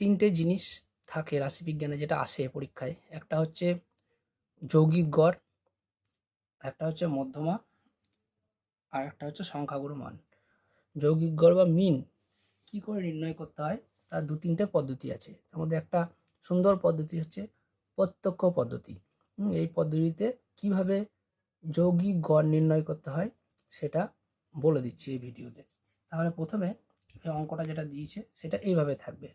তিনটে জিনিস থাকে রাশিবিজ্ঞানে যেটা আসে পরীক্ষায়। একটা হচ্ছে যৌগিক গড়, একটা হচ্ছে মধ্যমা, আর একটা হচ্ছে সংখ্যাগুরু মান। যৌগিক গড় বা মিন কি করে নির্ণয় করতে হয়? তার দু তিনটে পদ্ধতি আছে। তার মধ্যে একটা সুন্দর পদ্ধতি হচ্ছে প্রত্যক্ষ পদ্ধতি। এই পদ্ধতিতে কীভাবে যৌগিক গড় নির্ণয় করতে হয় সেটা বলে দিচ্ছি এই ভিডিওতে। তাহলে প্রথমে অঙ্কটা যেটা দিয়েছে সেটা এইভাবে থাকবে।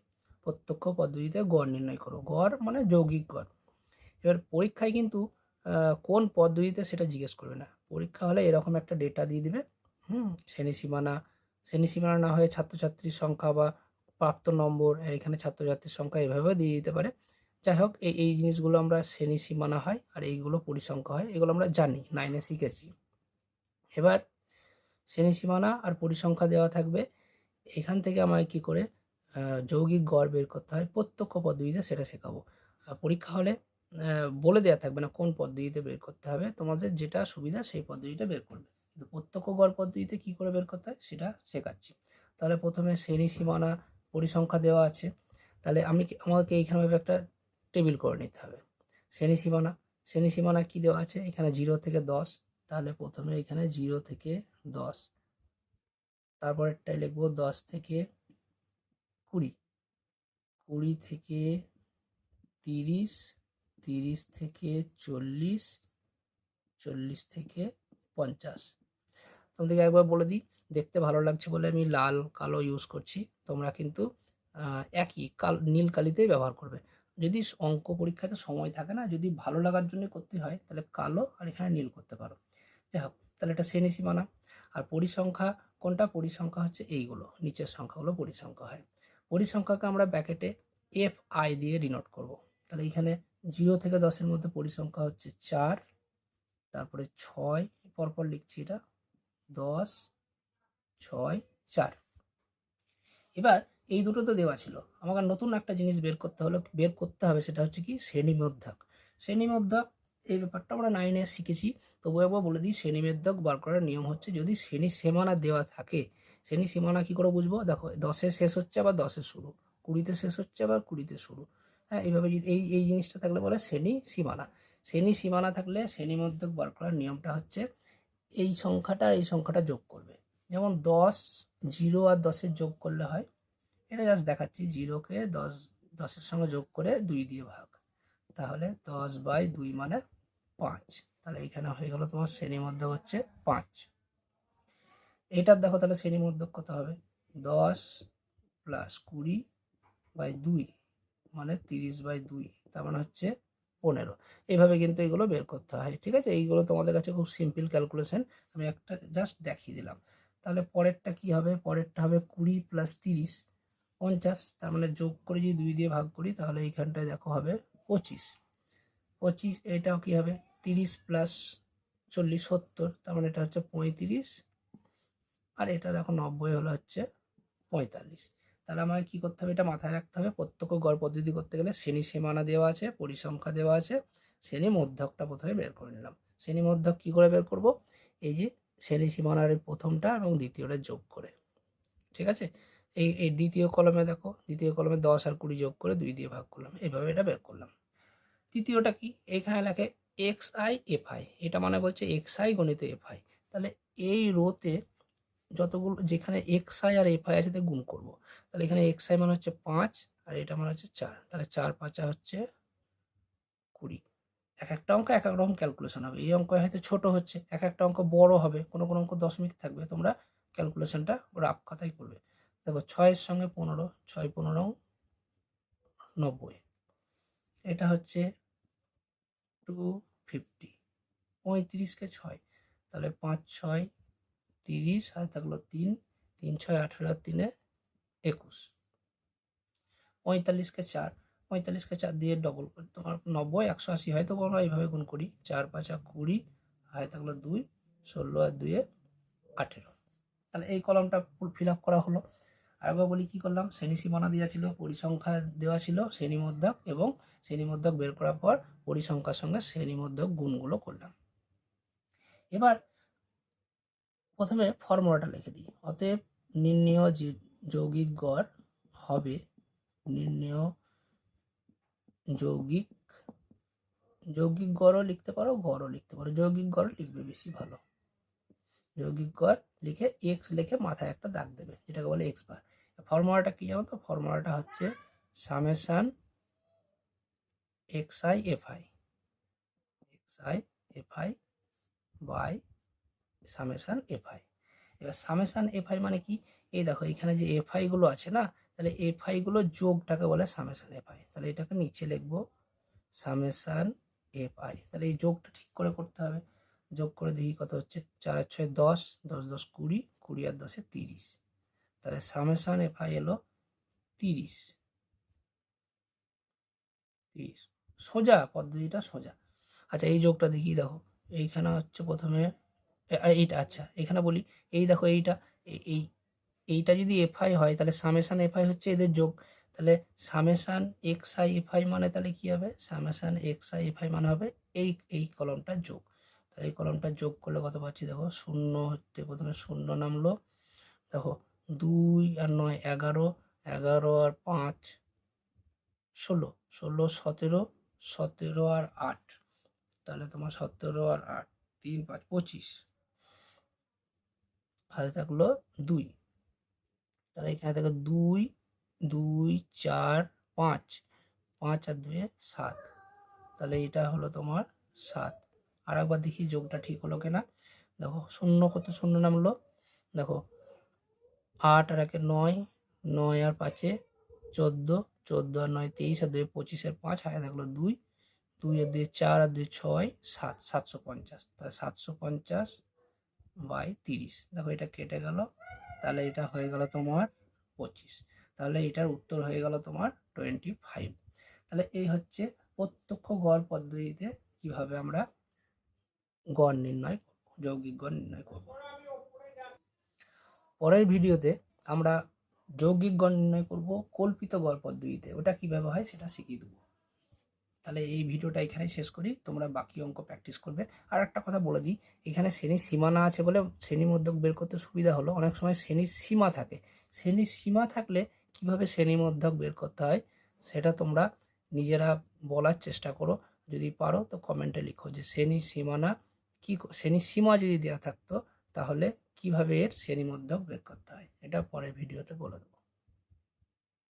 প্রত্যক্ষ পদ্ধতিতে গড় নির্ণয় করো। গড় মানে যৌগিক গড়। এবার পরীক্ষায় কিন্তু কোন পদ্ধতিতে সেটা জিজ্ঞেস করবে না। পরীক্ষা হলে এরকম একটা ডেটা দিয়ে দিবে। হুম শ্রেণি সীমানা শ্রেণি সীমানা না হয়ে ছাত্রছাত্রীর সংখ্যা বা প্রাপ্ত নম্বর, এখানে ছাত্রছাত্রীর সংখ্যা এভাবেও দিয়ে দিতে পারে। যাই হোক, এই এই জিনিসগুলো আমরা শ্রেণি সীমানা হয় আর এইগুলো পরিসংখ্যা হয়, এগুলো আমরা জানি নাইনে শিখেছি। এবার শ্রেণি সীমানা আর পরিসংখ্যা দেওয়া থাকবে। এখান থেকে আমায় কি করে যৌগিক গড় বের করতে হয়, প্রত্যক্ষ পদ্ধতিতে সেটা শেখাবো। পরীক্ষা হলে বলে দেওয়া থাকবে না কোন পদ্ধতিতে বের করতে হবে, তোমাদের যেটা সুবিধা সেই পদ্ধতিটা বের করবে। কিন্তু প্রত্যক্ষ গড় পদ্ধতিতে কী করে বের করতে হয় সেটা শেখাচ্ছি। তাহলে প্রথমে শ্রেণি সীমানা পরিসংখ্যা দেওয়া আছে। তাহলে আমি আমাকে এইখানে একটা টেবিল করে নিতে হবে। শ্রেণি সীমানা শ্রেণি সীমানা কী দেওয়া আছে? এখানে জিরো থেকে দশ, তাহলে প্রথমে এখানে জিরো থেকে দশ। তারপরেরটাই লিখব দশ থেকে কুড়ি। কুড়ি থেকে তিরিশ তিরিশ থেকে চল্লিশ চল্লিশ থেকে পঞ্চাশ। তোমাদেরকে একবার বলে দিই, দেখতে ভালো লাগছে বলে আমি লাল, কালো ইউজ করছি। তোমরা কিন্তু একই কাল, নীল কালিতেই ব্যবহার করবে। যদি অঙ্ক পরীক্ষাতে সময় থাকে না, যদি ভালো লাগার জন্য করতে হয়, তাহলে কালো আর এখানে নীল করতে পারো। যাই হোক, তাহলে এটা শ্রেণি সীমানা আর পরিসংখ্যা, কোনটা? পরিসংখ্যা হচ্ছে এইগুলো। নিচের সংখ্যাগুলো পরিসংখ্যা হয়। পরিসংখ্যাকে আমরা ব্যাকেটে এফ আই দিয়ে ডিনোট করব। তাহলে এখানে জিরো থেকে দশের মধ্যে পরিসংখ্যা হচ্ছে চার, তারপরে ছয়, পরপর লিখছি এটা, দশ, ছয়, চার। এবার এই দুটো তো দেওয়া ছিল। আমাকে নতুন একটা জিনিস বের করতে হলো, বের করতে হবে সেটা হচ্ছে কি শ্রেণীমধ্যক। শ্রেণীমধ্যক, এই ব্যাপারটা আমরা নাইনে শিখেছি তবু একবার বলে দিই, শ্রেণীমধ্যক বার করার নিয়ম হচ্ছে যদি শ্রেণি সীমানা দেওয়া থাকে শ্রেণি সীমানা কি করে বুঝব? দেখো দশে শেষ হচ্ছে আবার দশে শুরু। কুড়িতে শেষ হচ্ছে আবার কুড়িতে শুরু। হ্যাঁ এইভাবে যদি এই এই জিনিসটা থাকলে বলে শ্রেণি সীমানা। শ্রেণি সীমানা থাকলে শ্রেণীমধ্যক বার করার নিয়মটা হচ্ছে এই সংখ্যাটা এই সংখ্যাটা যোগ করবে। যেমন দশ, জিরো আর দশের যোগ করলে হয়, এটা জাস্ট দেখাচ্ছি, জিরোকে দশ, দশের সঙ্গে যোগ করে দুই দিয়ে ভাগ। তাহলে দশ বাই দুই মানে পাঁচ। তাহলে এখানে হয়ে গেল তোমার শ্রেণি মধ্যক হচ্ছে পাঁচ। এটার দেখো তাহলে শ্রেণি মধ্যক কত হবে? দশ প্লাস কুড়ি বাই দুই মানে তিরিশ বাই দুই, তার মানে হচ্ছে পনেরো। এইভাবে কিন্তু এগুলো বের করতে হয়, ঠিক আছে? এইগুলো তোমাদের কাছে খুব সিম্পল ক্যালকুলেশন আমি একটা জাস্ট দেখিয়ে দিলাম। তাহলে পরেরটা কি হবে? পরেরটা হবে কুড়ি প্লাস তিরিশ, পঞ্চাশ, তার মানে যোগ করে যদি দুই দিয়ে ভাগ করি, তাহলে এইখানটায় দেখো হবে পঁচিশ। পঁচিশ, এটাও কি হবে? তিরিশ প্লাস চল্লিশ, সত্তর, তার মানে এটা হচ্ছে পঁয়ত্রিশ আর এটা দেখো নব্বই হলো হচ্ছে পঁয়তাল্লিশ। তাহলে আমাকে কী করতে হবে? এটা মাথায় রাখতে হবে। প্রত্যক্ষ গড় পদ্ধতি করতে গেলে শ্রেণি সীমানা দেওয়া আছে, পরিসংখ্যা দেওয়া আছে, শ্রেণি মধ্যকটা প্রথমে বের করে নিলাম। শ্রেণি মধ্যক কী করে বের করব? এই যে শ্রেণি সীমানার প্রথমটা এবং দ্বিতীয়টা যোগ করে। ঠিক আছে? এই এই দ্বিতীয় কলমে দেখো, দ্বিতীয় কলমে দশ আর কুড়ি যোগ করে দুই দিয়ে ভাগ করলাম। এভাবে এটা বের করলাম। তৃতীয়টা কি? এখানে লেখে এক্স আই এফ আই এটা মানে বলছে এক্স আই গণিত এফ আই তাহলে এই রোতে যতগুলো, যেখানে এক্স আই আর এফ আই আছে গুণ করব। তাহলে এখানে এক্স আই মানে হচ্ছে পাঁচ, আর এটা মানে হচ্ছে চার। তাহলে চার পাঁচা হচ্ছে কুড়ি। এক একটা অঙ্ক এক এক রকম ক্যালকুলেশন হবে। এই অঙ্ক হয়তো ছোট হচ্ছে, এক একটা অঙ্ক বড় হবে, কোনো কোনো অঙ্ক দশমিক থাকবে, তোমরা ক্যালকুলেশনটা রাফ খাতায় করবে। দেখো ছয়ের সঙ্গে পনেরো, ছয় পনেরো, নব্বই। এটা হচ্ছে টু ফিফটি পঁয়ত্রিশকে ছয়। তাহলে পাঁচ, ছয় তিরিশ আর থাকল তিন তিন ছয় আঠেরো আর তিনে একুশ। পঁয়তাল্লিশকে চার পঁয়তাল্লিশকে চার দিয়ে ডবল করে, তোমার নব্বই, একশো আশি হয়তো আমরা এইভাবে গুণ করি, চার, পাঁচা কুড়ি, হয় থাকল দুই, ষোলো আর দুয়ে আঠেরো। তাহলে এই কলমটা ফিল আপ করা হলো। আরেকবার বলি কী করলাম? শ্রেণি সীমানা দেওয়া ছিল, পরিসংখ্যা দেওয়া ছিল, শ্রেণীমধ্যক এবং শ্রেণীমধ্যক বের করার পর পরিসংখ্যার সঙ্গে শ্রেণীমধ্যক গুণগুলো করলাম। এবার প্রথমে ফর্মুলাটা লিখে দিই। অতএব নির্ণেয় যৌগিক গড় হবে, নির্ণেয় যৌগিক যৌগিক গড়ও লিখতে পারো, গড়ও লিখতে পারো। যৌগিক গড় লিখবে বেশি ভালো। যৌগিক গড় লিখে এক্স লিখে মাথায় একটা দাগ দেবে, যেটাকে বলে এক্স বার ফর্মুলাটা কি জানো তো? ফর্মুলাটা হচ্ছে summation X I F I X I F I by summation F I এবার সামেশান এফ আই মানে কি? এই দেখো, এখানে যে এফ আই গুলো আছে না, তাহলে এফ আই গুলো যোগটাকে বলে সামেশান এফ আই তাহলে এটাকে নিচে লিখব সামেশান এফ আই তাহলে এই যোগটা ঠিক করে করতে হবে। যোগ করে দেখি কত হচ্ছে, চার আর ছয় দশ দশ দশ কুড়ি কুড়ি আর দশে তিরিশ। তাহলে সামেশান এফ আই এলো তিরিশ। তিরিশ। সোজা, পদ্ধতিটা সোজা। আচ্ছা এই যোগটা দেখি, দেখো, এইখানে হচ্ছে প্রথমে এইটা আচ্ছা এখানে বলি, এই দেখো এইটা এই, এইটা যদি এফআই হয়, তাহলে সামেশান এফআই হচ্ছে এদের যোগ। তাহলে সামেশান এক্স আই এফআই মানে তাহলে কি হবে? সামেশান এক্স আই এফআই মানে হবে এই এই কলমটা যোগ। তাহলে এই কলমটা যোগ করলে কত পাচ্ছি? দেখো, শূন্য হচ্ছে, প্রথমে শূন্য নামলো। দেখো, দুই আর নয়, এগারো এগারো আর পাঁচ, ষোলো ষোলো, সতেরো সতেরো আর আট। তাহলে তোমার সতেরো আর আট, তিন, পাঁচ, পঁচিশ। হাতে থাকল দুই। তাহলে এখানে থাকল দুই দুই, চার, পাঁচ। পাঁচ আর দুয়ে সাত। তাহলে এটা হলো তোমার সাত। আর একবার দেখি যোগটা ঠিক হলো কিনা। দেখো, শূন্য কত শূন্য নামলো। দেখো, আট আর একে নয় নয় আর পাঁচে চোদ্দ চোদ্দ আর নয় তেইশ আর দুই পঁচিশের পাঁচ। হাতে থাকল দুই দুই আর দুই চার আর দুই ছয়, সাত। সাতশো পঞ্চাশ। তাহলে সাতশো পঞ্চাশ বাই তিরিশ। দেখো এটা কেটে গেল, তাহলে এটা হয়ে গেল তোমার পঁচিশ। তাহলে এটার উত্তর হয়ে গেল তোমার টোয়েন্টি ফাইভ তাহলে এই হচ্ছে প্রত্যক্ষ গড় পদ্ধতিতে কীভাবে আমরা গড় নির্ণয় যৌগিক গড় নির্ণয় করব। পরের ভিডিওতে আমরা যৌগিক গড় নির্ণয় করব, কল্পিত গড় পদ্ধতিতে। ওটা কীভাবে হয় সেটা শিখিয়ে দেবো। তাহলে এই ভিডিওটা এখানে শেষ করি। তোমরা বাকি অঙ্ক প্র্যাকটিস করবে। আর একটা কথা বলে দিই, এখানে শ্রেণির সীমানা আছে বলে শ্রেণি মধ্যক বের করতে সুবিধা হলো। অনেক সময় শ্রেণির সীমা থাকে। শ্রেণির সীমা থাকলে কীভাবে শ্রেণি মধ্যক বের করতে হয়, সেটা তোমরা নিজেরা বলার চেষ্টা করো। যদি পারো তো কমেন্টে লিখো যে শ্রেণির সীমানা কি শ্রেণির সীমা যদি দেওয়া থাকতো, তাহলে কীভাবে এর শ্রেণি মধ্যক বের করতে হয়, এটা পরের ভিডিওতে বলে দেবো।